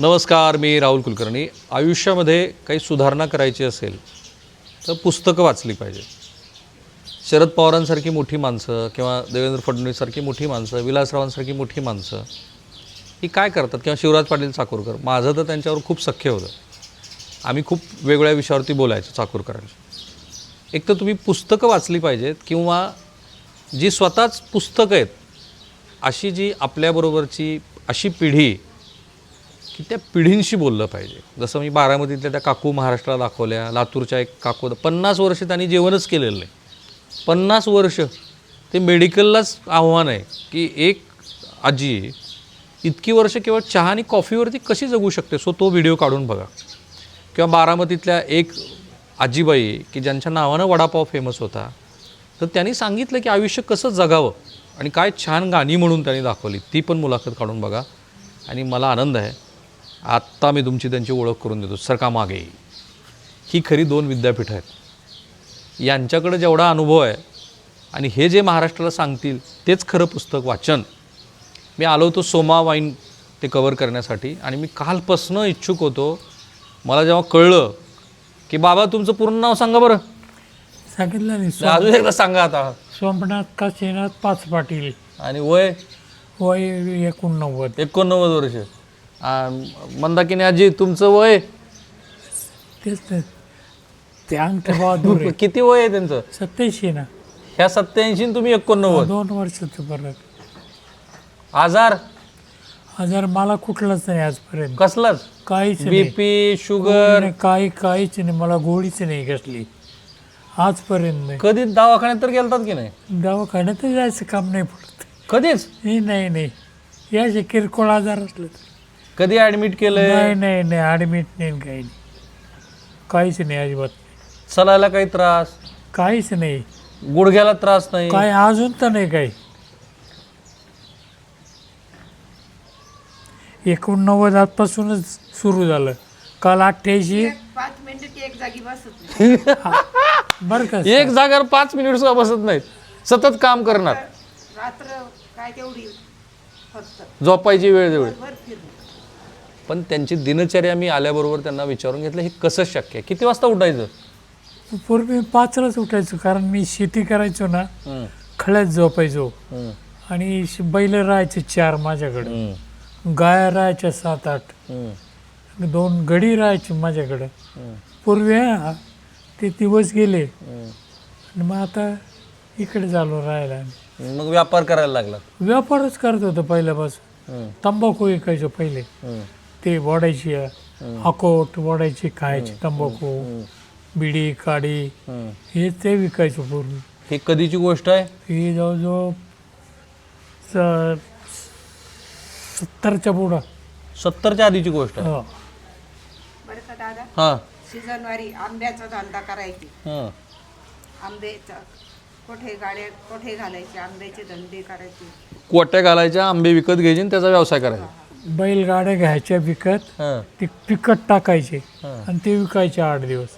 नमस्कार मी राहुल कुलकर्णी. आयुष्यामध्ये काही सुधारणा करायची असेल तर पुस्तकं वाचली पाहिजे शरद पवारांसारखी मोठी माणसं किंवा देवेंद्र फडणवीससारखी मोठी माणसं विलासरावांसारखी मोठी माणसं ही काय करतात? किंवा शिवराज पाटील चाकूरकर. माझं तर त्यांच्यावर खूप सख्य होतं. आम्ही खूप वेगवेगळ्या विषयावरती बोलायचो चाकूरकरांशी. एक तर तुम्ही पुस्तकं वाचली पाहिजेत किंवा जी स्वतःच पुस्तकं आहेत अशी जी आपल्याबरोबरची अशी पिढी की त्या पिढींशी बोललं पाहिजे. जसं मी बारामतीतल्या त्या काकू महाराष्ट्राला दाखवल्या लातूरच्या एक काकू पन्नास वर्ष त्यांनी जेवणच केलेलं नाही. पन्नास वर्ष ते मेडिकललाच आव्हान आहे की एक आजी इतकी वर्ष केवळ चहा आणि कॉफीवरती कशी जगू शकते सो तो व्हिडिओ काढून बघा. किंवा बारामतीतल्या एक आजीबाई की ज्यांच्या नावानं वडापाव फेमस होता तर त्यांनी सांगितलं की आयुष्य कसं जगावं आणि काय छान गाणी म्हणून त्यांनी दाखवली. ती पण मुलाखत काढून बघा. आणि मला आनंद आहे. आत्ता मी तुमची त्यांची ओळख करून देतो. सरका मागे? ही खरी दोन विद्यापीठं आहेत. यांच्याकडे जेवढा अनुभव आहे आणि हे जे महाराष्ट्राला सांगतील तेच खरं पुस्तक वाचन. मी आलो होतो सोमा वाईन ते कवर करण्यासाठी आणि मी कालपासनं इच्छुक होतो मला जेव्हा कळलं की बाबा तुमचं पूर्ण नाव सांगा बरं. सांगितलं नाही अजून एकदा सांगा आता. सोमनाथ काशीनाथ पाच पाटील आणि वय? वय एकोणनव्वद. एकोणनव्वद वर्ष. मंदाकिनी आजी तुमचं वय? तेच ते ते अंगठे आहे किती वय आहे त्यांचं? सत्याऐंशी ना. ह्या सत्याऐंशी तुम्ही एकोणनव्वद. दोन वर्षाचं फरक आजार? आजार मला कुठलाच नाही आजपर्यंत. कसलाच? काहीच नाही. बीपी शुगर नाही, काही काहीच नाही. मला गोळीच नाही कसली. आजपर्यंत नाही. कधी दवाखान्यात तर गेलतात की नाही? दवाखान्यात जायचं काम नाही पडत. कधीच? हे नाही नाही. याचे किरकोळ आजार असलं तर. कधी ऍडमिट केलंय? नाही नाही नाही ॲडमिट नाही काही नाही. काहीच नाही अजिबात. चलायला काही त्रास? काहीच नाही. गुडघ्याला त्रास नाही? काय अजून तर नाही काही. एकोणनव्वद आजपासूनच सुरू झालं. काल अठ्ठ्याऐंशी. पाच मिनिटं ती एक जागी बसत नाही. बरं का एक जागेवर पाच मिनिट सुद्धा बसत नाहीत. सतत काम करणार. रात्र काय तेवढी फक्त. झोपायची वेळ फिरणं पण त्यांची दिनचर्या मी आल्याबरोबर त्यांना विचारून घेतलं हे कसं शक्य आहे? किती वाजता उठायचं? पूर्वी मी पाचलाच उठायचो कारण मी शेती करायचो ना खळ्यात झोपायचो. आणि श- बैल राहायचे चार माझ्याकडे. हम्म, गाया राहायच्या सात आठ. दोन गडी राहायचे माझ्याकडे. पूर्वी हा, ते दिवस गेले. आणि मग आता इकडे झालो राहायला. आम्ही. मग व्यापार करायला लागला व्यापारच करत होतो पहिल्यापासून. तंबाखू विकायचो पहिले. ते वडायची अकोट वडायची खायची तंबाखू बिडी काडी. हे. ते विकायचो पूर्वी ही कधीची गोष्ट आहे? हे जवळजवळ स- सत्तरच्या पुढं. सत्तरच्या आधीची गोष्ट आहे? हो. बरं का दादा? हां. सीझनवारी आंब्याचा धंदा करायची. हां. कोठे गाड्या कोठे घालायचे? आंब्याचे धंदे करायचे. कोट्या घालायच्या आंबे विकत घ्यायचे आणि त्याचा व्यवसाय करायचा. बैलगाड्या घ्यायच्या विकत हां. ते पिकट टाकायचे हां. आणि ते विकायचे आठ दिवस.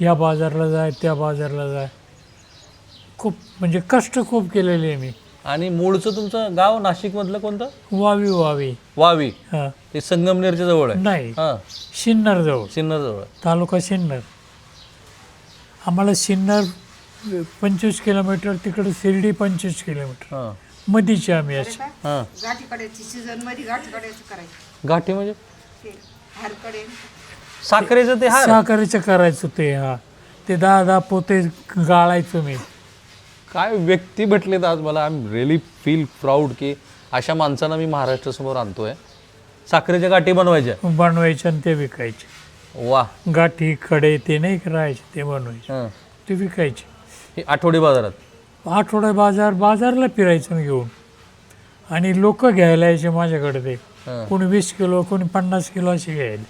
या बाजारला जाय त्या बाजारला जाय. खूप म्हणजे कष्ट खूप केलेले आहे मी. आणि मूळचं तुमचं गाव नाशिकमधलं कोणतं? वावी वावी. वावी. हा. ते संगमनेरच्या जवळ आहे. नाही. हां. सिन्नर जवळ. सिन्नर जवळ. तालुका सिन्नर आम्हाला सिन्नर पंचवीस किलोमीटर तिकडे शिर्डी पंचवीस किलोमीटर. हां. मधीचे आम्ही हां. गाठीकड्याची सीझनमध्ये करायचं. गाठी म्हणजे? ते हारकडे. साखरेचं ते हार. सहकार्याचं करायचं ते हा. ते दहा दहा पोते गाळायचो मी. काय व्यक्ती भेटलेत आज मला? I am really feel proud की अशा माणसांना मी महाराष्ट्रासमोर आणतोय. साखरेच्या गाठी बनवायच्या. बनवायचे आणि ते विकायचे. वा. गाठी कडे ते नाही करायचे ते बनवायचे. हां. ते विकायचे. हे आठवडी बाजारात. आठवडा बाजार बाजारला फिरायचं घेऊन. आणि लोक घ्यायला यायचे माझ्याकडे ते. हां. कोणी वीस किलो कोणी पन्नास किलो असे घ्यायला.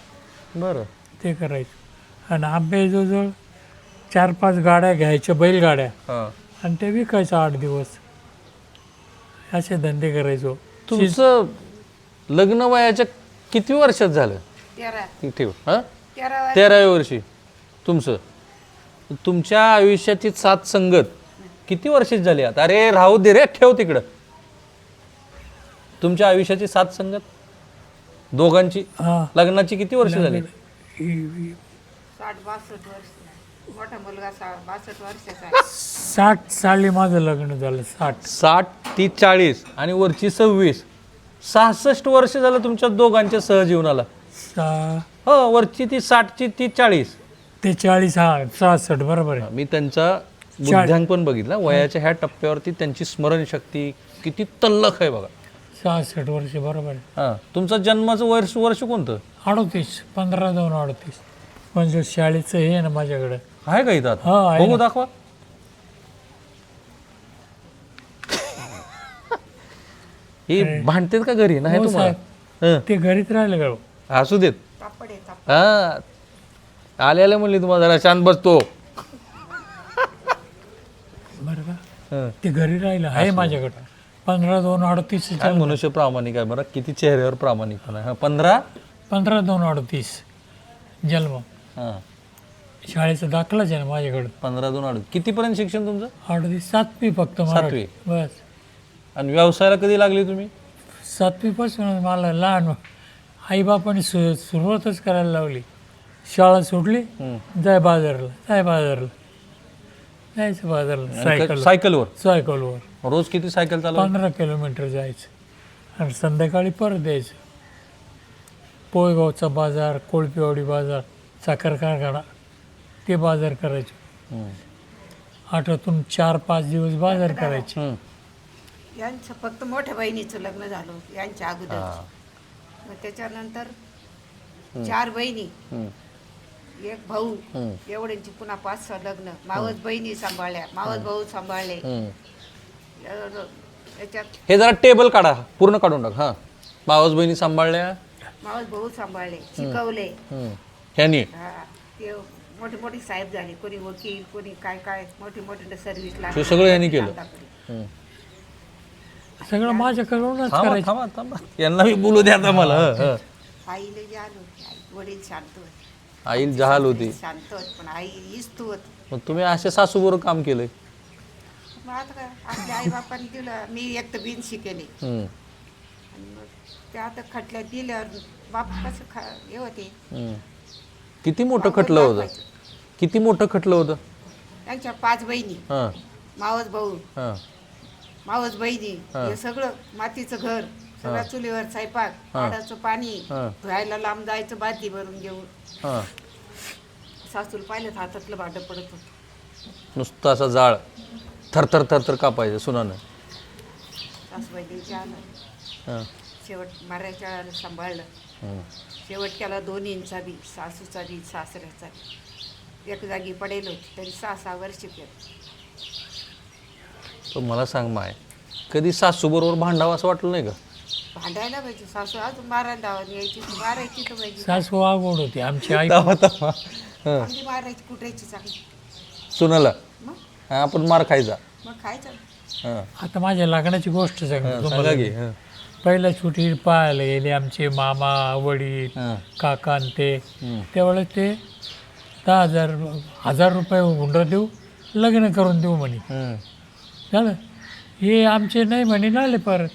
बरं. ते करायचं. आणि आंबे जवळजवळ चार पाच गाड्या घ्यायच्या बैलगाड्या. हां. आणि ते विकायचं आठ दिवस. असे धंदे करायचो. तुमचं लग्न वयाच्या किती वर्षात झालं? तेरा. ती ठेव हां? तेरा तेराव्या वर्षी. तुमचं. तुमच्या आयुष्याची सात संगत किती वर्षीच झाली आता? अरे राहू दे रे ठेव तिकडं. तुमच्या आयुष्याची सात संगत? दोघांची? हा. लग्नाची किती वर्ष झाली? साठ बासष्ट वर्ष. मोठा मुलगा सा बासष्ट वर्षाचा आहे. साठ साली माझं लग्न झालं साठ. साठ ती चाळीस आणि वरची सव्वीस. सहासष्ट वर्ष झालं तुमच्या दोघांच्या सहजीवनाला. सा हो वरची ती साठची ती चाळीस. ते चाळीस हा सहासष्ट बरोबर आहे. मी त्यांचा बुद्ध्यांक पण बघितला. वयाच्या ह्या टप्प्यावरती त्यांची स्मरणशक्ती किती तल्लख आहे बघा. सहासष्ट वर्ष बरोबर. आहे हां. तुमचं जन्माचं वर्ष वर्ष कोणतं? अडतीस पंधरा दोन अडतीस. म्हणजे शाळेचं हे आहे ना माझ्याकडे. आहे का इथं आता? हा, आहे बघू. दाखवा. ही भांडतेत का घरी? नाही हो, तुम्हाला? हं, ते घरीच राहिलं का हो? असू देत. हा. आले आले म्हणली तुम्हाला जरा शांत बसतो. बरं का. ते घरी राहिलं. आहे माझ्याकडं. पंधरा दोन अडतीस काय मनुष्य प्रामाणिक आहे बरं. किती चेहऱ्यावर प्रामाणिकपणा आहे. हा, पंधरा? पंधरा दोन अडतीस. जन्म. हां. शाळेचा दाखलाच आहे ना माझ्याकडं. पंधरा दोन अडीच कितीपर्यंत शिक्षण तुमचं? अडतीस सातवी फक्त सातवी. मराठी बस. आणि व्यवसायाला कधी लागले तुम्ही? सातवीपासून मला लहान आईबापाने सु सुरुवातच करायला लावली. शाळा सुटली हं. जाय बाजारला जाय बाजारला. जायचं बाजारला सायकल सायकलवर सायकलवर रोज किती सायकल चालवा पंधरा किलोमीटर जायचं. आणि संध्याकाळी परत यायचं पोयगावचा बाजार कोळपेवाडी बाजार साखर कारखाना ते बाजार करायचे. आठवतून चार पाच दिवस बाजार करायचे. यांचं फक्त मोठ्या बहिणीचं लग्न झालं यांच्या अगोदर मग त्याच्यानंतर चार बहिणी. एक भाऊ एवढ्यांची पुन्हा पाच सहा लग्न मावस बहिणी सांभाळल्या मावस भाऊ सांभाळले. या- याच्यात हे जरा टेबल काढा पूर्ण काढून टाक हा. मावस बहिणी सांभाळल्या. मावस भाऊ सांभाळले शिकवले. हं. ह्यानी? हा ते मोठे मोठे साहेब झाले कोणी वकील कोणी काय काय मोठे मोठे सर्व्हिसला हे सगळं यांनी केलं. सगळं माझ्याकडूनच थांबा करायचं. थांबा थांबा. यांना मी बोलू द्या आता मला हं, हं. आईला जे आलो आई वडील शांत होते. आई जहाल होती. शांत होत पण आई होत. मग तुम्ही असे सासूबरोबर काम केलंय? मग आता काय आपल्या आई बापाने दिलं मी एक तर बिन शिकेले. आणि मग ते आता खटल्यात दिल्यावर बाप कसं खा हे होते. हं. किती मोठं खटलं होतं? किती मोठं खटलं होतं? त्यांच्या पाच बहिणी. हां. मावस भाऊ. हां. मावस बहिणी. हे. सगळं मातीचं घर सगळं चुलीवर स्वयंपाक पाणी हा. धुवायला लांब जायचं बादली भरून घेऊन. हां. सासूला पाहिलं तर हातातलं भांडं पडत होतं. नुसतं असा जाळ थरथर थरथर कापायचं सुनानं. सासूबाईच्या आलं. हां. शेवट मारायच्या वेळेला सांभाळलं. हं. शेवट केला दोन इंचा बी सासूचा बी सासऱ्याचा बी. एक जागी पडेल होती तरी सहा सहा वर्ष केलं तर मला सांग माय कधी सासूबरोबर भांडावं असं वाटलं नाही का? भांडायला पाहिजे. सासू अजून मारायला धावून यायची तर मारायची तर पाहिजे. सासू आगोड होती. आमची आई तवा तवा. हं. आमची मारायची कुठायची चांगली. सुनाला. मग? हां, आपण मार खायचा. मग खायचं हां. आता माझ्या लग्नाची गोष्ट हां, सांगतो सांगा तुम्हाला की हां. पहिल्या सुट्टी पाहायला गेले आमचे मामा वडील हां. काका आणि ते. हं. त्यावेळेस ते दहा हजार हजार रुपये हुंडा देऊ लग्न करून देऊ म्हणे. हं. झालं? हे आमचे नाही म्हणे नाले परत.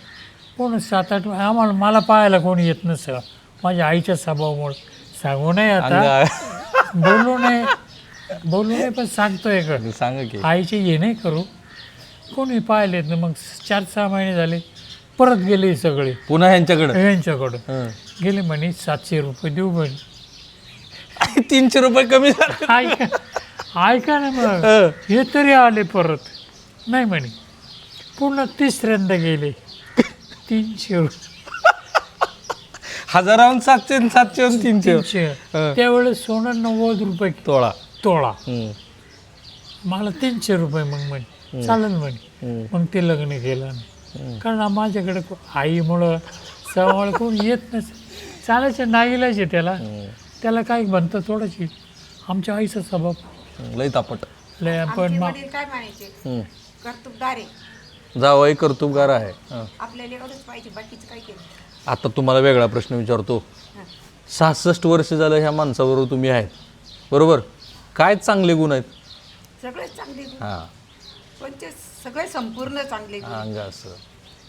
कोण सात आठ आम्हाला मला पाहायला कोणी येत नसतं. माझ्या आईच्या स्वभावामुळे. सांगू नये आता. बोलू नये. बोलू नये पण सांगतोय का? सांगा की. आईचे हे नाही करू. कोणी पाहिले येत नाही. मग चार सहा महिने झाले. परत गेले सगळे. पुन्हा यांच्याकडं यांच्याकडं हं. गेले म्हणे सातशे रुपये देऊ म्हणे. तीनशे रुपये कमी झाले. ऐका ऐका ना मग. हं. हे तरी आले परत. नाही म्हणे. पुन्हा तिसऱ्यांदा गेले. तीनशे हजाराहून सातशे आणि सातशे तीनशे. तीनशे. हं. त्यावेळेस सोनं नव्वद रुपये तोळा. तोळा. हं. मला तीनशे रुपये मग म्हणे. चालेल म्हणे. मग ते लग्न केलं. कारण माझ्याकडे को- आईमुळं सवळ कोण येत नसे चालायचं नाईलाच आहे त्याला. त्याला काय म्हणतं थोडंशी आमच्या आईचा स्वभाव. लई तापट. लय पण आमचे मा वडील काय म्हणायचे. कर्तुबदारे जावई कर्तुबगार आहे. हं. आपल्याला एवढंच पाहिजे बाकीचं काय केलं? आता तुम्हाला वेगळा प्रश्न विचारतो. सहासष्ट वर्ष झालं ह्या माणसाबरोबर तुम्ही आहेत. बरोबर? काय चांगले गुण आहेत? सगळेच चांगले गुण. हां. कोणते? सगळे संपूर्ण चांगले गुण. अंग असं.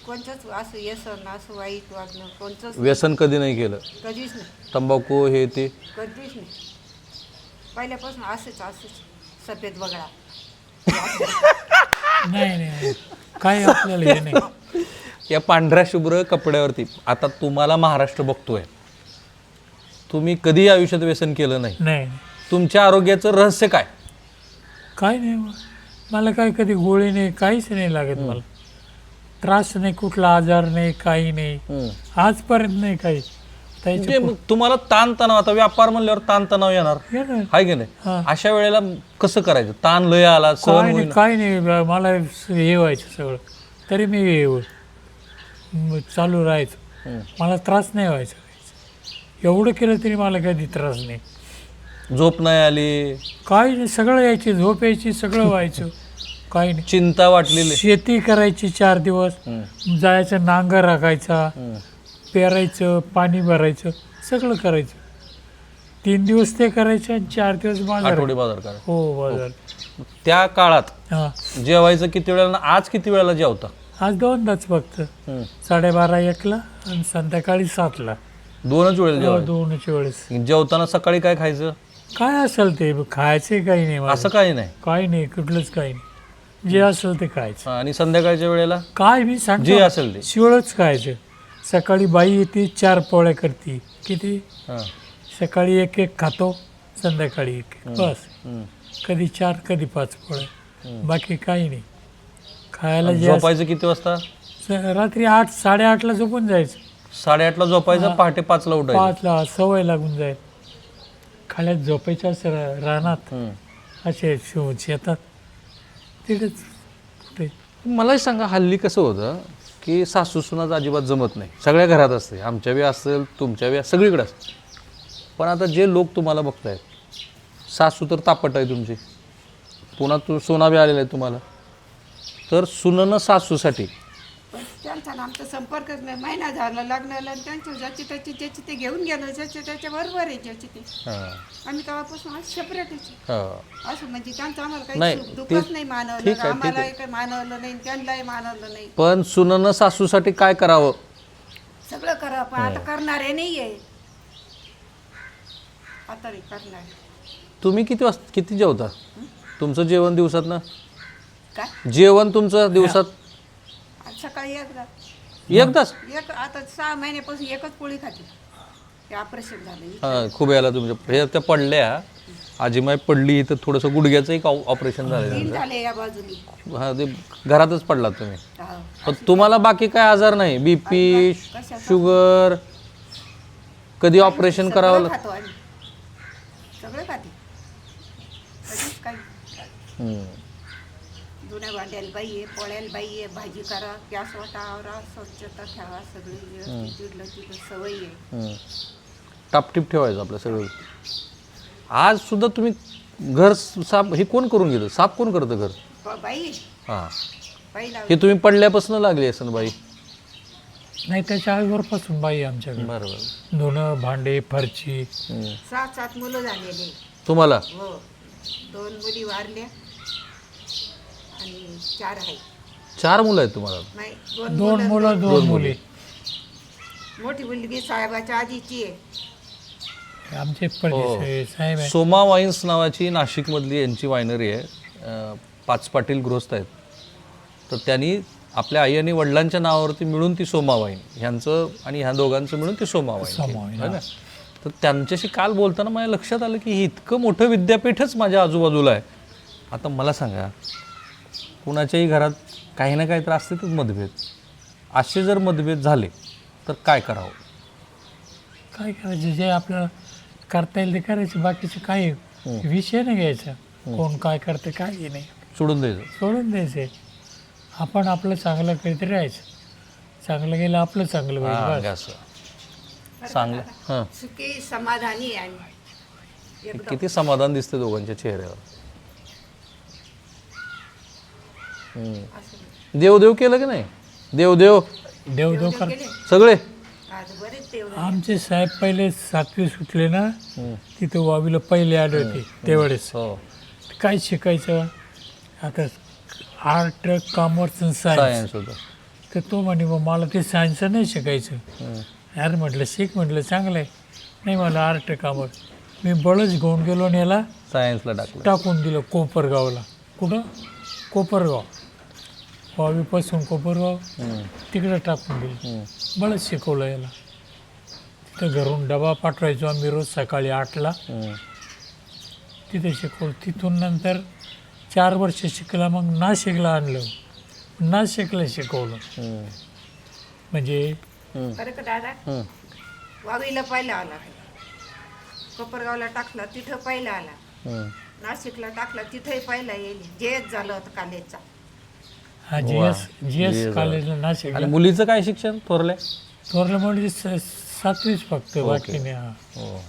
कोणचंच असं येसन असं वाईट वागणं कोणचंच व्यसन कधी नाही केलं. कधीच नाही. तंबाखू हे ते. कधीच नाही. पहिल्यापासून असंच असंच. सफेद बगळा. नाही नाही. आपल्याला हे नाही? या पांढऱ्या शुभ्र कपड्यावरती आता तुम्हाला महाराष्ट्र बघतोय. तुम्ही कधी आयुष्यात व्यसन केलं नाही? नाही. तुमच्या आरोग्याचं रहस्य काय? काय नाही. मला काही कधी गोळी नाही काहीच नाही लागत मला. त्रास नाही कुठला आजार नाही काही नाही. आजपर्यंत नाही काही म्हणजे मग तुम्हाला ताण तणाव आता व्यापार म्हणल्यावर ताण तणाव येणार. येणार. हाय की नाही. अशा वेळेला कसं करायचं? ताण लय आला काय सहन नाही होईना. काय नाही बा- मला हे व्हायचं सगळं. तरी मी हे चालू राहायचं. मला त्रास नाही व्हायचा. एवढं केलं तरी मला कधी त्रास नाही. झोप नाही आली. काही नाही सगळं यायची झोप यायची सगळं व्हायचं. काही नाही. चिंता वाटलेली. शेती करायची चार दिवस. जायचं नांगर राखायचा. पेरायचं पाणी भरायचं सगळं करायचं. तीन दिवस ते करायचे आणि चार दिवस बाजार. आठवडी बाजार करा हो बाजार. त्या काळात हा. जेवायचं किती वेळेला आणि आज किती वेळेला जेवता? आज दोनदाच फक्त. हम्म. साडेबारा एकला आणि संध्याकाळी सातला. दोनच वेळेला हो, जेवायचं? दोनच वेळेस. जेवताना सकाळी काय खायचं? काय असेल ते? खायचे काही नाही मला असं काही नाही. काही नाही कुठलंच काही नाही. जे असेल ते खायचं. आणि संध्याकाळच्या वेळेला? काय मी जे सांगतो असेल ते. शिवळच खायचं. सकाळी बाई येते चार पोळ्या करते. किती? हा. सकाळी एक एक खातो संध्याकाळी एक एक. बस. हम्म. कधी चार कधी पाच पोळ्या. बाकी काही नाही. खायला जे झोपायचं किती वाजता? रात्री आठ साडेआठला झोपून जायचं. साडेआठला झोपायचं पहाटे पाचला उठायचं. पाचला सवय लागून जाईल. खाल्यात झोपायच्या असं रा- रानात हम्म. असे शिव शेतात. तिकडेच कुठे मलाही सांगा हल्ली कसं होतं? की सासूसुनाच अजिबात जमत नाही. सगळ्या घरात असते. आमच्या वेळी असेल तुमच्या बी सगळीकडे असते. पण आता जे लोक तुम्हाला बघतायत सासू तर तापट आहे तुमची. पुन्हा तू सोनावे आलेला आहे तुम्हाला. तर सुननं सासूसाठी आणि आमचा संपर्कच नाही. महिना झाला लग्नाला आणि त्यांच्या ज्याची त्याची ज्याची ते घेऊन गेलं ज्याच्या त्याच्या बरोबर आहे ज्याची ते. हां. आम्ही तेव्हापासून आज सेपरेटच हां. असं म्हणजे त्यांचं आम्हाला नाही, काही सुख ते- दुःखच नाही ठीक मानवलं आहे, ठीक आम्हाला आहे. काही मानवलं नाही त्यांनाही मानवलं नाही. पण सुननं सासूसाठी काय करावं? सगळं करा पण आता करणारे नाही आहे आता नाही करणार. तुम्ही किती वाजता किती जेवता? तुमचं जेवण दिवसात ना काय? जेवण तुमचं दिवसात? सकाळी एकदा. एक तास एक आता सहा महिन्यापासून एकच पोळी खाते. ते ऑपरेशन झालं हा खूप यायला तुमच्या हे त्या पडल्या. आजीमाई पडली इथं थोडंसं गुडघ्याचं एक ऑपरेशन झालं तीन झाले या बाजूनी. हा ते घरातच पडलात तुम्ही? हा. पण तुम्हाला बाकी काय आजार नाही? बीपी? शुगर कधी ऑपरेशन सगळं करावं लाग- खातो आम्ही. सगळं खाते. कधीच काही हम्म. जुन्या भांड्याला बाई आहे पोळ्याला बाई आहे भाजी करा गॅस वाटावरा स्वच्छता ठेवा सगळी व्यवस्थित जिडलं तिथं सवय आहे. हम्म. टापटीप ठेवायचं आपलं सगळं. आज सुद्धा तुम्ही घर साफ हे कोण करून घेतं? साफ कोण करतं घर? ब- बाई. हां. बाई लावली हे तुम्ही पडल्यापासून लागली असेल बाई. नाही त्याच्या आईवरपासून बाई आमच्याकडे. बरोबर. धुणं भांडे फरची. सात सात मुलं झालेले. तुम्हाला? हो. दोन मुली वारल्या. आणि चार आहे. चार मुलं आहेत तुम्हाला? नाही दोन दोन मुलं मुलं दोन मुली. मोठी मुलगी साहेबाच्या आधीची आहे. आमचे परदेश साहेब आहे सोमा वाईन्स नावाची नाशिकमधली यांची वायनरी आहे. अं, पाच पाटील गृहस्थ आहेत. तर त्यांनी आपल्या आई आणि वडिलांच्या नावावरती मिळून ती सोमा वाईन. ह्यांचं आणि ह्या दोघांचं मिळून ती सोमा वाईन. सोमा केली. वाईन, है. ना? तर त्यांच्याशी काल बोलताना माझ्या लक्षात आलं की हे इतकं मोठं विद्यापीठच माझ्या आजूबाजूला आहे. आता मला सांगा कुणाच्याही घरात काही ना काही तर असतातच मतभेद. असे जर मतभेद झाले तर काय करावं? काय करायचं? जे आपल्याला करता येईल ते करायचं बाकीचं काही विषय नाही घ्यायचा. कोण काय करते काही नाही. सोडून द्यायचं. सोडून द्यायचे आपण आपलं चांगलं काहीतरी राहायचं. चांगलं गेलं आपलं चांगलं हां होईल बस. असं. चांगलं. हां. सुखी समाधानी आहे आम्ही एकदम. किती समाधान दिसते दोघांच्या चेहऱ्यावर. देवदेव केलं की नाही? देवदेव देव देव कर सगळे? आज बरेच तेवढं आमचे साहेब पहिले सातवी सुटले ना तिथं वावीला पहिले होते त्यावेळेस हो. काय शिकायचं? आता आर्ट कॉमर्स आणि सायन्स. तर तो म्हणे मग मला ते सायन्स नाही शिकायचं. यार म्हटलं शिक म्हटलं चांगलं आहे नाही मला आर्ट कामं मी बळच घेऊन गेलो आणि याला सायन्सला टाकलं. टाकून दिलं कोपरगावला. कुठं? कोपरगाव. वावीपासून कोपरगाव तिकडं टाकून दिलं. बळच शिकवलं याला. तिथं घरून डबा पाठवायचो आम्ही रोज सकाळी आठला. तिथे शिकवलं. तिथून नंतर चार वर्ष शिकला मग नाशिकला आणलं. नाशिकला शिकवलं. म्हणजे. वाघीला पहिला आला. कोपरगावला टाकला तिथं पहिला आला. नाशिकला टाकला तिथंही पहिला येईल. जेच झालं होतं कॉलेजचा हा जी एस जी एस कॉलेजला नाशिकला. आणि मुलीचं काय शिक्षण थोरल्या थोरलं म्हणजे स- सातवीच फक्त बाकी नाही हा. हो.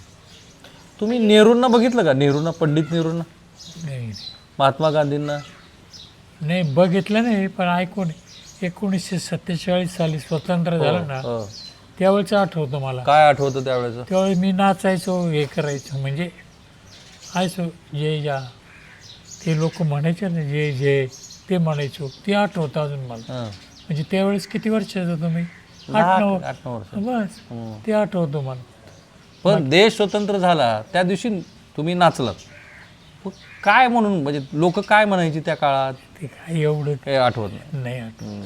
तुम्ही नेहरूंना बघितलं का? नेहरूंना पंडित नेहरूंना? नाही महात्मा गांधींना? नाही बघितलं नाही पण ऐकून एकोणीसशे सत्तेचाळीस साली स्वतंत्र झालं ना हो. त्यावेळेचं आठवतं मला. काय आठवतं त्यावेळेचं? त्यावेळी मी नाचायचो हे करायचो म्हणजे आयचो जे जा ते लोक म्हणायचे ना जे जे ते म्हणायचो ते आठवतं अजून मला. हां. म्हणजे त्यावेळेस किती वर्षाचं तुम्ही? आठ नऊ आठ नऊ वर्ष. बस हम्म. ते आठवतं मला. पण देश स्वतंत्र झाला त्या दिवशी तुम्ही नाचलात. काय म्हणून म्हणजे लोक काय म्हणायची त्या काळात? ते काय एवढं काही आठवत नाही. नाही आठवत.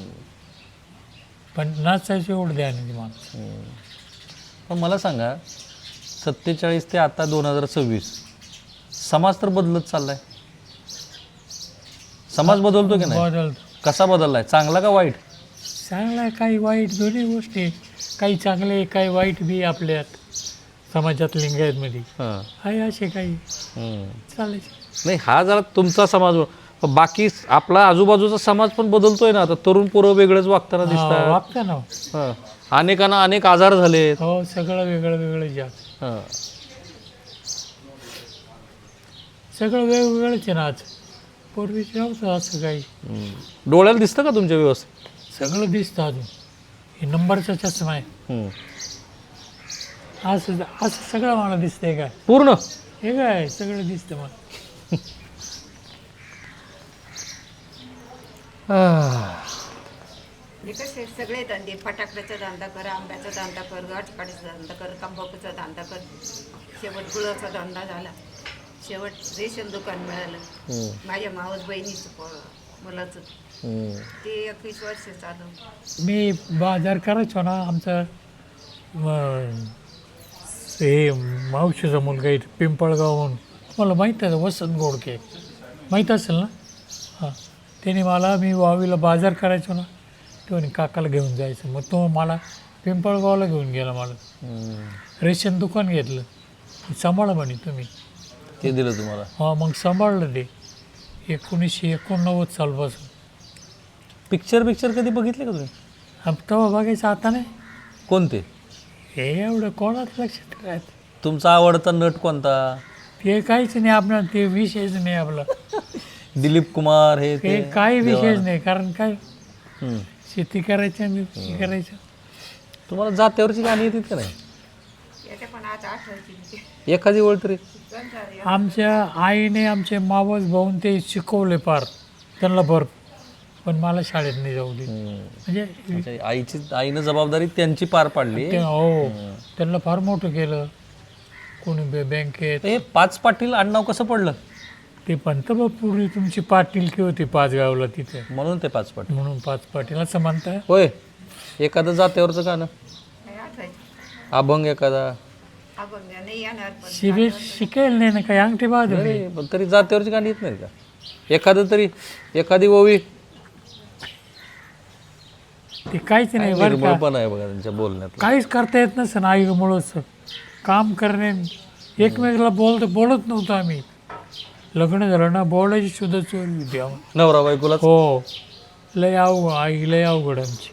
पण नाचायचं एवढं आहे मला हम्म. पण मला सांगा सत्तेचाळीस ते आता दोन हजार सव्वीस समाज तर बदलत चाललाय. समाज बदलतो की नाही? बदलतो. कसा बदललाय? चांगला का वाईट? चांगला काही वाईट दोन्ही गोष्टी. काही चांगले काही वाईट बी आपल्यात समाजात लिंगायतमध्ये. हां. आहे असे काही. चालायचे नाही हा जरा तुमचा समाज पण बाकी आपला आजूबाजूचा समाज पण बदलतोय ना. आता तरुण पोरं वेगळंच वागताना हा, दिसतात. वागता ना. हां. अनेकांना अनेक आजार झालेत. हो सगळं वेगळं वेगळं जात. हां. सगळं वेगवेगळंच आहे ना आज पूर्वीच नव्हतं असं काही. हम्म. डोळ्याला दिसतं का तुमच्या व्यवस्थित? सगळं दिसतं अजून. हे नंबरचा चष्मा आहे. हम्म. असं असं सगळं मला दिसतंय काय पूर्ण? हे काय? सगळं दिसतं मला. हे. कसे सगळे धंदे फटाकड्याचा धंदा कर आंब्याचा धंदा कर गाठकाडीचा धंदा कर तंबाखूचा धंदा कर. शेवट गुळाचा धंदा झाला. शेवट रेशन दुकान मिळालं. माझ्या मावस बहिणीचं मुलाचं. ते एकवीस वर्ष चालू. मी बाजार करायचो ना आमचा हे मावशीचा मुलगा इथे पिंपळगावहून. मला माहीत आहे वसंत गोडके. माहीत असेल ना? हां. त्याने मला मी वावीला बाजार करायचो ना तो काकाला घेऊन जायचं. मग तो मला पिंपळगावला घेऊन गेला मला. रेशन दुकान घेतलं. सांभाळा म्हणे तुम्ही. ते दिलं तुम्हाला? हा मग सांभाळलं ते. एकोणीसशे एकोणनव्वद सालपासून. पिक्चर पिक्चर कधी बघितले का तुम्ही? हा, तेव्हा बघायचं आता नाही. कोणते? हे एवढं कोणाच लक्षात राहत? तुमचा आवडता नट कोणता? ते काहीच नाही आपला ते विषयच नाही आपला. दिलीप कुमार हे ते ते काही विषयच नाही कारण काय? हम्म. शेती करायची आणि हे करायचं. तुम्हाला जात्यावरची गाणी येतात का नाही? एखादी ओळ तरी. आमच्या आईने आमचे मावस भाऊन ते शिकवले पार त्यांना भर पण मला शाळेत नाही जाऊ दे म्हणजे म्हणजे आईची आईनं जबाबदारी त्यांची पार पाडली. ते हो. त्यांना फार मोठं केलं. कोणी बे- बँकेत. हे पाच पाटील आडनाव कसं पडलं? ते पंत पूर्वी तुमची पाटीलकी होती पाचगावला तिथे. म्हणून ते पाच पाटील. म्हणून पाच पाटील. असं म्हणताय? होय. एखादं जात्यावरचं गाणं. नाही आठवायची अभंग एखादा. अभंग नाही येणार पण शिबीर शिकेल नाही ना काही? अंगठी बहादूर. अरे, पण तरी जात्यावरची गाणी येत नाही का? एखादं तरी एखादी ओवी. ते काहीच नाही बरं का? निर्मळपण आहे बघा त्यांच्या बोलण्यात काहीच करता येत नसेल आईमुळंच काम करणे एकमेकाला बोलत बोलत नव्हतो आम्ही. लग्न झालं ना बोलायची सुद्धा चोरी होती आम्हाला. नवरा बायकोला हो. लय अवघड आई लय अवघड आमची.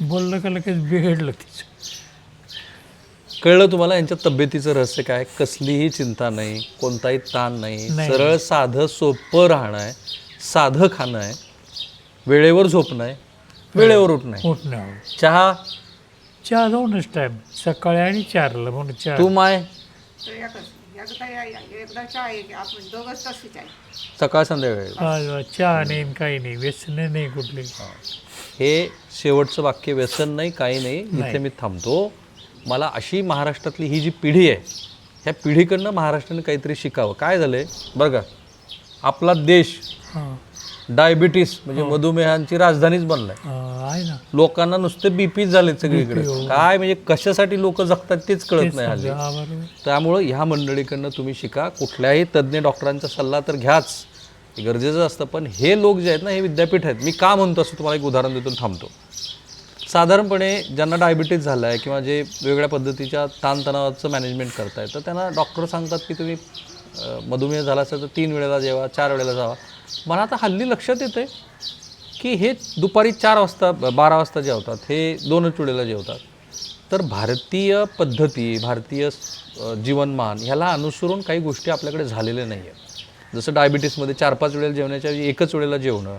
बोललं का लगेच बिघडलं तिचं. कळलं तुम्हाला यांच्या तब्येतीचं रहस्य काय? कसलीही चिंता नाही कोणताही ताण नाही. नाही. सरळ साधं सोपं राहणं आहे. साधं खाणं आहे. वेळेवर झोपणं आहे वेळेवर उठणं आहे अहो. चहा? चहा दोनच टाईम सकाळी आणि चारला म्हणून चहा. तू माय? तो एकच एकदा या- या- एकदा चहा आहे आपण दोघंच तशीच आहे सकाळ संध्याकाळी. चहा नाही काही नाही. व्यसने नाही कुठली. हे. शेवटचं वाक्य व्यसन नाही काही नाही. इथे मी थांबतो. मला अशी महाराष्ट्रातली ही जी पिढी आहे ह्या पिढीकडनं महाराष्ट्राने काहीतरी शिकावं. काय झालंय? बरं का? आपला देश हां. डायबिटीस म्हणजे मधुमेहांची राजधानीच बनलाय. लोकांना नुसते बीपीच झाले सगळीकडे. काय म्हणजे कशासाठी लोक जगतात तेच कळत नाही हल्ली हा बरोबर. त्यामुळं ह्या मंडळीकडनं तुम्ही शिका. कुठल्याही तज्ज्ञ डॉक्टरांचा सल्ला तर घ्याच. हे गरजेचं असतं. पण हे लोक जे आहेत ना हे विद्यापीठ आहेत. मी का म्हणतो असं तुम्हाला एक उदाहरण देतो थांबतो. साधारणपणे ज्यांना डायबिटीज झाला आहे किंवा जे वेगवेगळ्या पद्धतीच्या ताणतणावाचं मॅनेजमेंट करताय तर त्यांना डॉक्टर सांगतात की तुम्ही मधुमेह झाला असेल तर तीन वेळेला जेवा चार वेळेला जावा. मला आता हल्ली लक्षात येतं की हे दुपारी चार वाजता ब- बारा वाजता जेवतात हे दोनच वेळेला जेवतात तर भारतीय पद्धती भारतीय जीवनमान ह्याला अनुसरून काही गोष्टी आपल्याकडे झालेल्या नाही आहेत जसं डायबिटीसमध्ये चार पाच वेळेला जेवण्याच्या एकच वेळेला जेवणं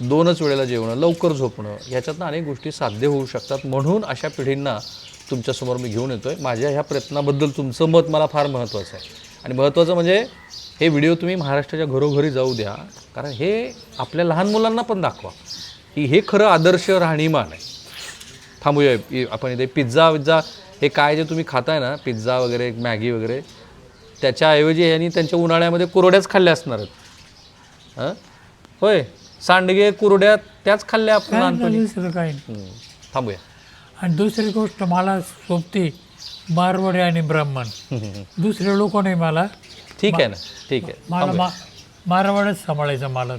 दोनच वेळेला जेवणं लवकर झोपणं ह्याच्यातनं अनेक गोष्टी साध्य होऊ शकतात. म्हणून अशा पिढींना तुमच्यासमोर मी घेऊन येतो आहे माझ्या ह्या प्रयत्नाबद्दल तुमचं मत मला फार महत्त्वाचं आहे. आणि महत्त्वाचं म्हणजे हे व्हिडिओ तुम्ही महाराष्ट्राच्या घरोघरी जाऊ द्या. कारण हे आपल्या लहान मुलांना पण दाखवा की हे खरं आदर्श राहणीमान आहे. थांबूया. आपण इथे पिझ्झा विझ्झा हे काय जे तुम्ही खाताय ना पिझ्झा वगैरे मॅगी वगैरे त्याच्याऐवजी यांनी त्यांच्या उन्हाळ्यामध्ये कोरड्याच खाल्ल्या असणार आहेत. हां? होय. सांडगे कुरड्या त्याच खाल्ल्या आपण लहानपणी. दुसरं काही नाही. थांबूया. आणि दुसरी गोष्ट मला सोबती मारवाडी आणि ब्राह्मण. दुसरे लोक नाही मला. ठीक आहे ना ठीक आहे. मला मा मारवाडच सांभाळायचं मला.